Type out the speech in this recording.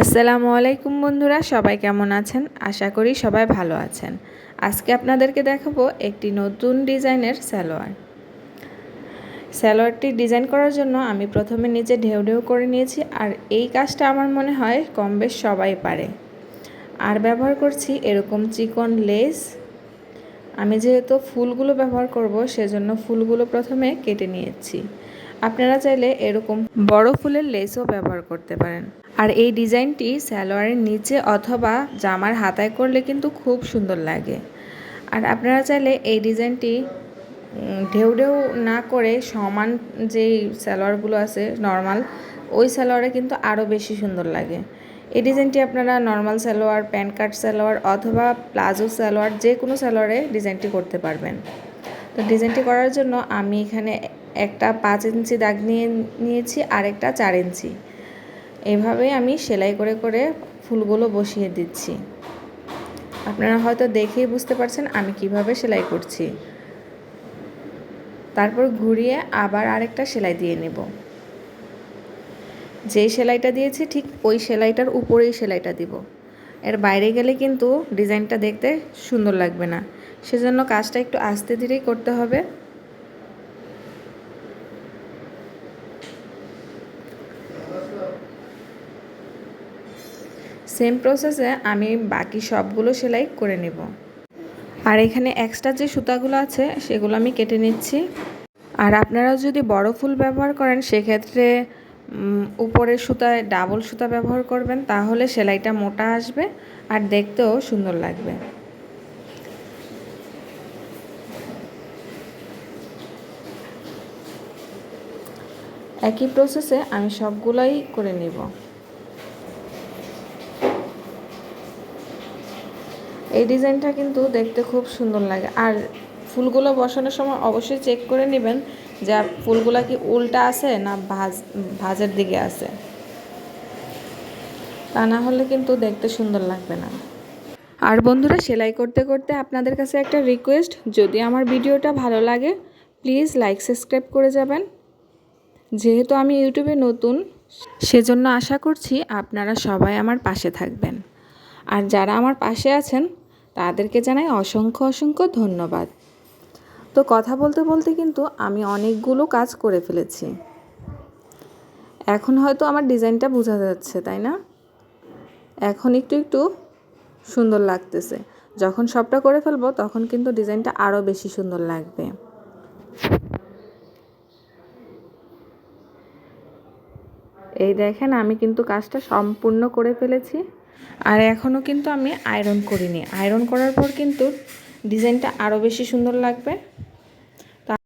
আসসালামু আলাইকুম বন্ধুরা, সবাই কেমন আছেন? আশা করি সবাই ভালো আছেন। আজকে আপনাদেরকে দেখাবো একটি নতুন ডিজাইনের সালোয়ার। সালোয়ারটি ডিজাইন করার জন্য আমি প্রথমে নিচে ঢেউ ঢেউ করে নিয়েছি আর এই কাজটা আমার মনে হয় কম বেশ সবাই পারে। আর ব্যবহার করছি এরকম চিকন লেস। আমি যেহেতু ফুলগুলো ব্যবহার করব, সেজন্য ফুলগুলো প্রথমে কেটে নিয়েছি। আপনারা চাইলে এরকম বড় ফুলের লেসও ব্যবহার করতে পারেন। আর এই ডিজাইনটি সালোয়ারের নিচে অথবা জামার হাতায় করলে কিন্তু খুব সুন্দর লাগে। আর আপনারা চাইলে এই ডিজাইনটি ঢেউ ঢেউ না করে সমান যেই সালোয়ারগুলো আছে, নর্মাল, ওই সালোয়ারে কিন্তু আরও বেশি সুন্দর লাগে। এই ডিজাইনটি আপনারা normal salwar, pant cut salwar অথবা প্লাজো সালোয়ার যে কোনো সালোয়ারে ডিজাইনটি করতে পারবেন। তো ডিজাইনটি করার জন্য আমি এখানে একটা পাঁচ ইঞ্চি দাগ নিয়ে নিয়েছি, আর একটা চার ইঞ্চি। এভাবে আমি সেলাই করে করে ফুলগুলো বসিয়ে দিচ্ছি। আপনারা হয়তো দেখেই বুঝতে পারছেন আমি কীভাবে সেলাই করছি। তারপর ঘুরিয়ে আবার আরেকটা সেলাই দিয়ে নেব। যেই সেলাইটা দিয়েছি ঠিক ওই সেলাইটার উপরেই সেলাইটা দিব। এর বাইরে গেলে কিন্তু ডিজাইনটা দেখতে সুন্দর লাগবে না। সেজন্য কাজটা একটু আস্তে ধীরেই করতে হবে। সেম প্রসেসে আমি বাকি সবগুলো সেলাই করে নেব। আর এখানে এক্সট্রা যে সুতাগুলো আছে, সেগুলো আমি কেটে নিচ্ছি। আর আপনারা যদি বড় ফুল ব্যবহার করেন, সেক্ষেত্রে উপরের সুতায় ডাবল সুতা ব্যবহার করবেন, তাহলে সেলাইটা মোটা আসবে আর দেখতেও সুন্দর লাগবে। একই প্রসেসে আমি সবগুলাই করে নেব। এই ডিজাইনটা কিন্তু দেখতে খুব সুন্দর লাগে। আর ফুলগুলো বসানোর সময় অবশ্যই চেক করে নেবেন যে ফুলগুলো কি উল্টা আছে না ভাজ, ভাজের দিকে আছে। তা না হলে কিন্তু দেখতে সুন্দর লাগবে না। আর বন্ধুরা, সেলাই করতে করতে আপনাদের কাছে একটা রিকোয়েস্ট যদি আমার ভিডিওটা ভালো লাগে প্লিজ লাইক সাবস্ক্রাইব করে যাবেন। যেহেতু আমি ইউটিউবে নতুন, সেজন্য আশা করছি আপনারা সবাই আমার পাশে থাকবেন। আর যারা আমার পাশে আছেন তাদেরকে জানাই অসংখ্য অসংখ্য ধন্যবাদ। তো কথা বলতে বলতে কিন্তু আমি অনেকগুলো কাজ করে ফেলেছি। এখন হয়তো আমার ডিজাইনটা বোঝা যাচ্ছে, তাই না? এখন একটু একটু সুন্দর লাগতেছে। যখন সবটা করে ফেলব, তখন কিন্তু ডিজাইনটা আরও বেশি সুন্দর লাগবে। এই দেখেন, আমি কিন্তু কাজটা সম্পূর্ণ করে ফেলেছি। আর এখনও কিন্তু আমি আয়রন করিনি। আয়রন করার পর কিন্তু ডিজাইনটা আরও বেশি সুন্দর লাগবে।